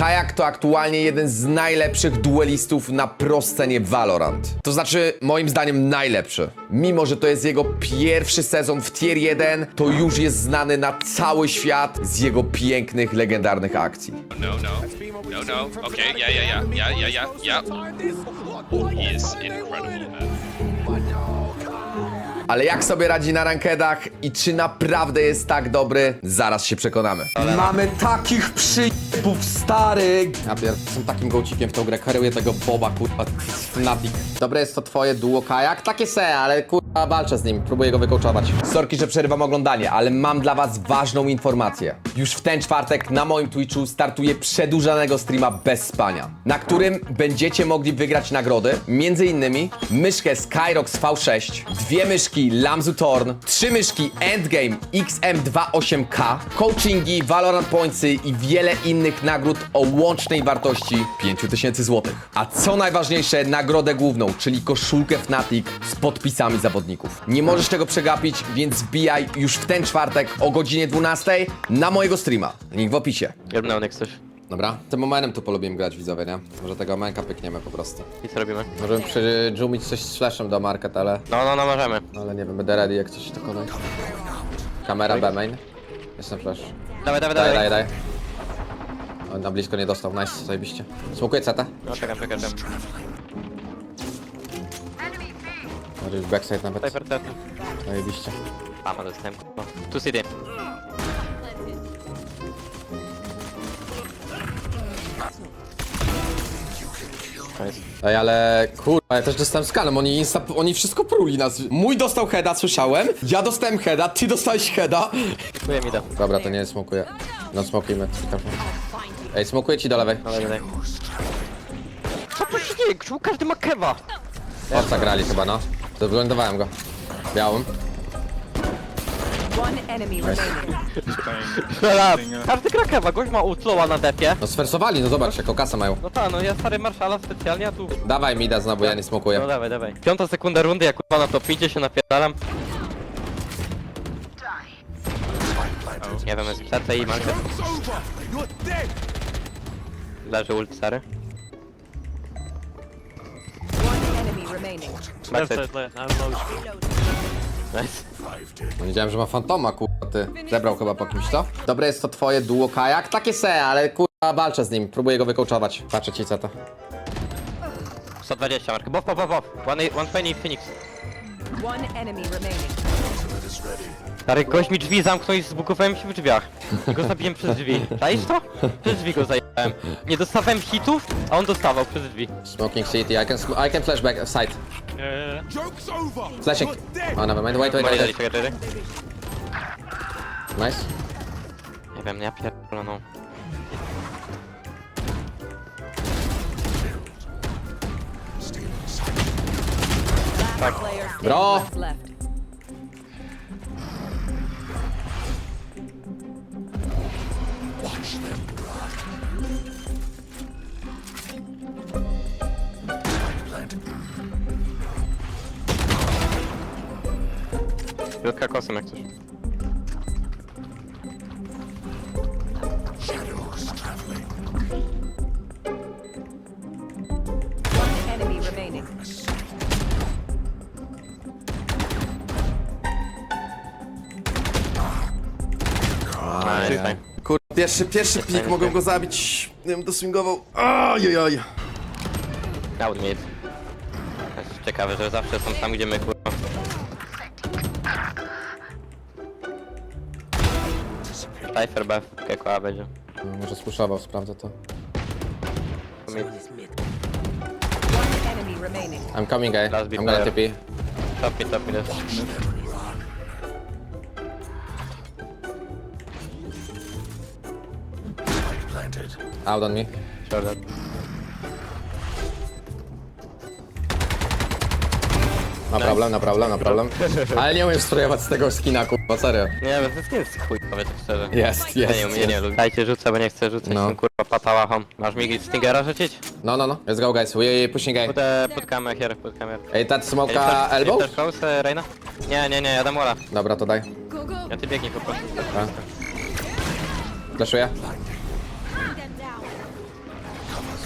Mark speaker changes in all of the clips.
Speaker 1: Kajak to aktualnie jeden z najlepszych duelistów na proscenie Valorant. To znaczy, moim zdaniem najlepszy. Mimo, że to jest jego pierwszy sezon w Tier 1, to już jest znany na cały świat z jego pięknych, legendarnych akcji.
Speaker 2: No, no. No, no. Okay, yeah, yeah, yeah. Yeah, yeah, yeah, yeah. He is incredible, man.
Speaker 1: Ale jak sobie radzi na rankedach i czy naprawdę jest tak dobry, zaraz się przekonamy. Mamy takich przyjebów, stary! Ja pier... jestem takim gołcikiem w tą grę, karuję tego Boba, kurwa, Fnatic. Dobre jest to twoje duo kajak? Takie se, ale kurwa walczę z nim, próbuję go wykołczować. Sorki, że przerywam oglądanie, ale mam dla was ważną informację. Już w ten czwartek na moim Twitchu startuje przedłużanego streama bez spania, na którym będziecie mogli wygrać nagrody, między innymi myszkę Skyrox V6, dwie myszki Lamzu Torn, trzy myszki Endgame XM28K, coachingi, Valorant Pointsy i wiele innych nagród o łącznej wartości 5000 zł. A co najważniejsze, nagrodę główną, czyli koszulkę Fnatic z podpisami zawodników. Nie możesz tego przegapić, więc wbijaj już w ten czwartek o godzinie 12 na mojego streama. Link w opisie.
Speaker 3: Jebnął jak coś.
Speaker 1: Dobra, tym momentem tu polubiłem grać widzowie, nie? Może tego manka pykniemy po prostu.
Speaker 3: I co robimy?
Speaker 1: Możemy przydżumić coś z flashem do market, ale...
Speaker 3: No, no, no, możemy.
Speaker 1: No ale nie wiem, będę ready jak coś dokonać. Kamera B main. Jestem flash.
Speaker 3: Dawaj, dawaj,
Speaker 1: Daj,
Speaker 3: dawaj.
Speaker 1: daj, daj. O, na blisko nie dostał, nice, zajebiście. Smokuję CT.
Speaker 3: No, czekam, czekam, czekam.
Speaker 1: Może już backside nawet.
Speaker 3: Daj percety.
Speaker 1: Zajebiście.
Speaker 3: Pama dostałem, kurwa. Tu. Nice.
Speaker 1: Ej, ale kurwa, ja też dostałem skanem, oni insta, oni wszystko pruli nas. Mój dostał heada, słyszałem. Ja dostałem heada, ty dostałeś heada.
Speaker 3: Mi da.
Speaker 1: Dobra, to nie smokuję. No smokujmy. Ej, smokuję ci do lewej.
Speaker 3: Daj, daj. Co tu się dzieje? Czemu każdy ma kewa?
Speaker 1: Orca grali chyba, no. Zaglądowałem go. Białym.
Speaker 4: One enemy remaining.
Speaker 3: Strzela! Każdy gra kewa, gość ma utloła na depie.
Speaker 1: No swersowali, no zobacz, jaką kasę mają.
Speaker 3: No tak, no ja stary marszala specjalnie, a tu...
Speaker 1: Dawaj mi da znowu, ja nie smokuję.
Speaker 3: No dawaj, dawaj. Piąta sekunda rundy, ja kurwa na top idzie się napierdalam. Nie wiem, jest CT i market. Leży ult stary.
Speaker 4: One enemy remaining.
Speaker 3: Backside. Nice.
Speaker 1: No, Wiedziałem, że ma fantoma, kurwa, ty. Zebrał chyba po kimś to? Dobre jest to twoje duo kajak? Takie se, ale kurwa walczę z nim, próbuję go wykołczować. Patrzę ci co to.
Speaker 3: 120 mark. Bow, bow, bow, bow. One, one penny Phoenix.
Speaker 4: One enemy remaining.
Speaker 3: Stary, gość mi drzwi zamknął i zbukowałem się w drzwiach. I go zabiłem przez drzwi. Czaisz to? Przez drzwi go zajebałem. Nie dostawałem hitów, a on dostawał przez drzwi.
Speaker 1: Smoking city, I can, sm I can flashback side. Flashing. Oh, never mind, wait, wait, wait. wait.
Speaker 3: czekaj, czekaj.
Speaker 1: Nice.
Speaker 3: Nie wiem, ja pierdolę no.
Speaker 4: Player
Speaker 1: Bro!
Speaker 4: left.
Speaker 3: Wielka kosem jak coś.
Speaker 4: Enemy remaining.
Speaker 3: Nice.
Speaker 1: Kur... Pierwszy, pierwszy pik, mogę go zabić. Nie wiem, doswingował. Ojojoj.
Speaker 3: Out mid. Jest ciekawe, że zawsze są tam, gdzie my kurwa. Cypher B, Keko A będzie.
Speaker 1: No, może spuszował, sprawdzę to.
Speaker 3: Mid.
Speaker 4: One enemy remaining.
Speaker 1: I'm coming, guy.
Speaker 3: Last big
Speaker 1: I'm gonna
Speaker 3: player.
Speaker 1: TP.
Speaker 3: Top mid, top mid jest.
Speaker 1: Out on me.
Speaker 3: Sure that.
Speaker 1: No problem, no problem, no problem. Ale nie umiem strojować z tego skina, kurwa, serio.
Speaker 3: Nie wiem, to jest chujowe, tak szczerze.
Speaker 1: Jest,
Speaker 3: Ja
Speaker 1: jest,
Speaker 3: nie, umiem, nie
Speaker 1: jest.
Speaker 3: lubię. Dajcie rzucę, bo nie chcę rzucać
Speaker 1: No.
Speaker 3: no. tym kurwa patałachom. Masz mi Stingera rzucić?
Speaker 1: No, no, no. Let's go, guys. We pushing A.
Speaker 3: Pudę pod kamerę, here, pod kamerę.
Speaker 1: Ej, ta smoka elbow?
Speaker 3: Też close, Reina? Nie, nie, nie, ja dam walla.
Speaker 1: Dobra, to daj.
Speaker 3: Ja ty biegnij po prostu.
Speaker 1: A. Flashuję.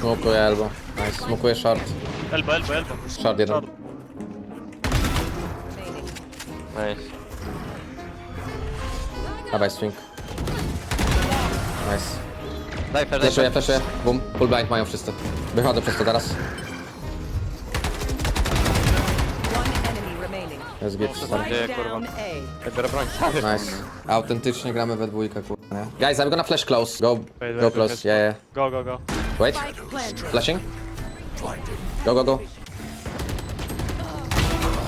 Speaker 1: Smokuję elbow. Nice. Smokuję short.
Speaker 5: Elbow, elbow, elbow.
Speaker 1: Short jeden.
Speaker 5: Short.
Speaker 3: Nice.
Speaker 1: Dawaj swing. Nice.
Speaker 3: Daj flash, daj
Speaker 1: Fleszuję,
Speaker 3: flash.
Speaker 1: fleszuję. Boom. Full blind mają wszyscy. Wychodzę przez to teraz.
Speaker 4: One enemy remaining.
Speaker 1: Jest git.
Speaker 3: Gdzie, kurwa?
Speaker 4: down A.
Speaker 3: Ja biorę broń.
Speaker 1: Nice. Autentycznie gramy we dwójkę, kurwa, nie? Guys, I'm gonna flash close. Go, go close. Yeah, yeah.
Speaker 5: Go, go, go.
Speaker 1: Wait. Flashing. Go, go, go.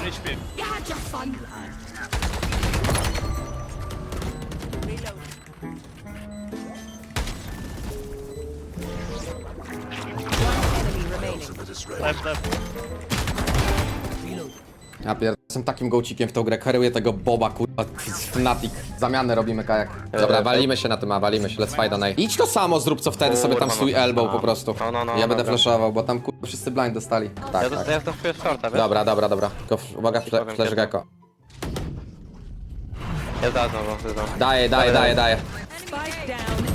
Speaker 5: HP.
Speaker 4: Enemy remaining.
Speaker 5: Left, left.
Speaker 1: Ja pier... Jestem takim gołcikiem w tą grę. Karuję tego Boba, kurwa. Fnatic. Zamianę robimy, kajak. Dobra, walimy się na tym, a walimy się. Let's fight on A. Idź to samo zrób, co wtedy sobie tam swój
Speaker 3: no.
Speaker 1: elbow
Speaker 3: No.
Speaker 1: po prostu.
Speaker 3: No, no, no,
Speaker 1: Ja będę
Speaker 3: dobra.
Speaker 1: flashował, bo tam kurwa wszyscy blind dostali.
Speaker 3: Ja
Speaker 1: Tak, tak.
Speaker 3: dostaję to w shorta, wiesz?
Speaker 1: Dobra, dobra, dobra. Tylko uwaga, fle,
Speaker 3: powiem
Speaker 1: flash
Speaker 3: kiedy.
Speaker 1: gecko.
Speaker 3: Ja da znowu, znowu.
Speaker 1: Daję, daję, daję, daję.
Speaker 4: Spike down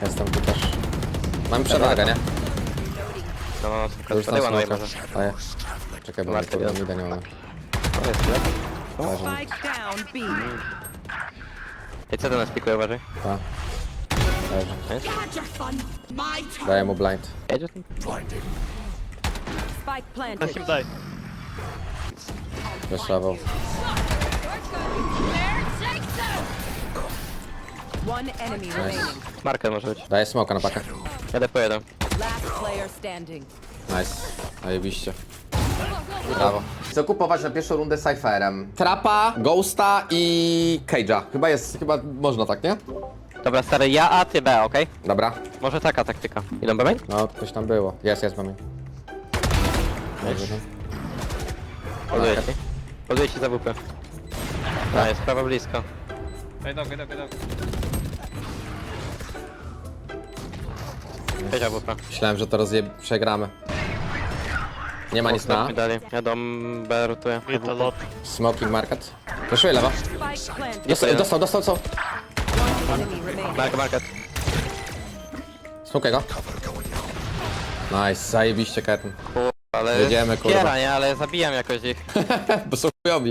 Speaker 4: A.
Speaker 1: Jestem tu też. Mam przewagę, nie?
Speaker 3: No, no, no,
Speaker 1: Już
Speaker 3: tylko
Speaker 1: tam
Speaker 3: spadła, no i
Speaker 1: smoka.
Speaker 3: może.
Speaker 1: Daję. Czekaj, bo
Speaker 3: Markę
Speaker 1: kurwa
Speaker 3: jest.
Speaker 1: mida nie mamy.
Speaker 3: To jest źle.
Speaker 4: Spike down B.
Speaker 3: Ej, co do nas pikuje, uważaj.
Speaker 1: Tak. Leży.
Speaker 3: Nice.
Speaker 1: Daję mu blind.
Speaker 3: Jedzie ten?
Speaker 4: Spike planted.
Speaker 5: him die.
Speaker 1: Flashował.
Speaker 4: One enemy remaining.
Speaker 3: Marker może być.
Speaker 1: Daję smoka na pakę.
Speaker 3: Jadę po jeden.
Speaker 4: Last player standing.
Speaker 1: Nice. Zajebiście. Brawo. Chcę kupować na pierwszą rundę Cypherem. Trapa, Ghosta i Cage'a. Chyba jest, chyba można tak, nie?
Speaker 3: Dobra, stary, ja A, ty B, okej?
Speaker 1: Dobra.
Speaker 3: Może taka taktyka. Idą B main?
Speaker 1: No, coś tam było. Jest, jest, mamy.
Speaker 3: Poduję ci. Poduję ci za WP. No, jest prawo blisko.
Speaker 5: Go dog, dog, dog.
Speaker 3: Wiedział WP.
Speaker 1: Myślałem, że to rozje... przegramy. Nie ma nic na.
Speaker 3: Mi dali. Jadą B, rotuję.
Speaker 5: Mid a lot.
Speaker 1: Smoking market. Proszę lewa.
Speaker 4: Spike planted.
Speaker 1: Dostał, dostał, dostał co?
Speaker 4: Enemy remaining.
Speaker 3: Market, market.
Speaker 1: Go. Nice, zajebiście Ketten.
Speaker 3: Kurwa, ale
Speaker 1: Jedziemy, kurwa.
Speaker 3: Kiera, nie? Ale zabijam jakoś ich.
Speaker 1: Bo są chujowi.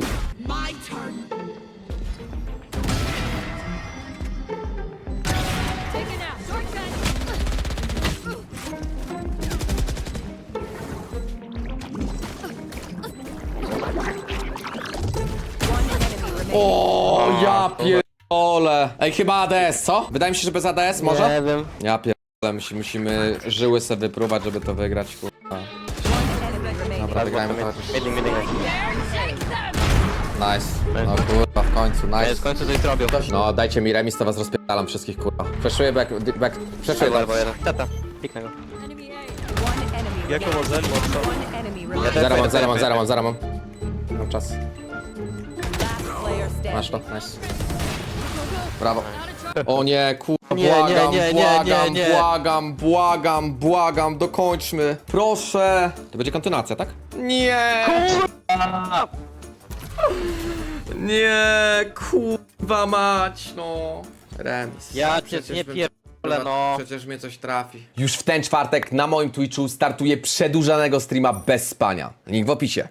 Speaker 1: O, ja pierdolę. Ej, chyba ADS, co? Wydaje mi się, że bez ADS może?
Speaker 3: Nie wiem.
Speaker 1: Ja pierdolę, musi, musimy żyły sobie wypróbować, żeby to wygrać, kurwa. Dobra, wygrajmy to. Nice. No kurwa, w końcu,
Speaker 3: Jest, w
Speaker 1: nice.
Speaker 3: końcu coś zrobił.
Speaker 1: No, dajcie mi remis, to was rozpierdalam wszystkich, kurwa. Freshuję back, back, freshuję
Speaker 3: Albo jeden. Tata. Piknę go.
Speaker 4: Enemy remaining.
Speaker 1: Zero mam, zero mam, zero mam, zero mam. Mam czas. Masz to, nice. Brawo. O nie, kurwa,
Speaker 3: Nie, nie,
Speaker 1: błagam,
Speaker 3: nie, nie,
Speaker 1: błagam,
Speaker 3: nie, nie.
Speaker 1: błagam, błagam, błagam, dokończmy. Proszę. To będzie kontynuacja, tak? Nie. Nie, kurwa mać, no. Remis.
Speaker 3: Ja cię nie pierdolę, no.
Speaker 1: Przecież mnie coś trafi. Już w ten czwartek na moim Twitchu startuje przedłużanego streama bez spania. Link w opisie.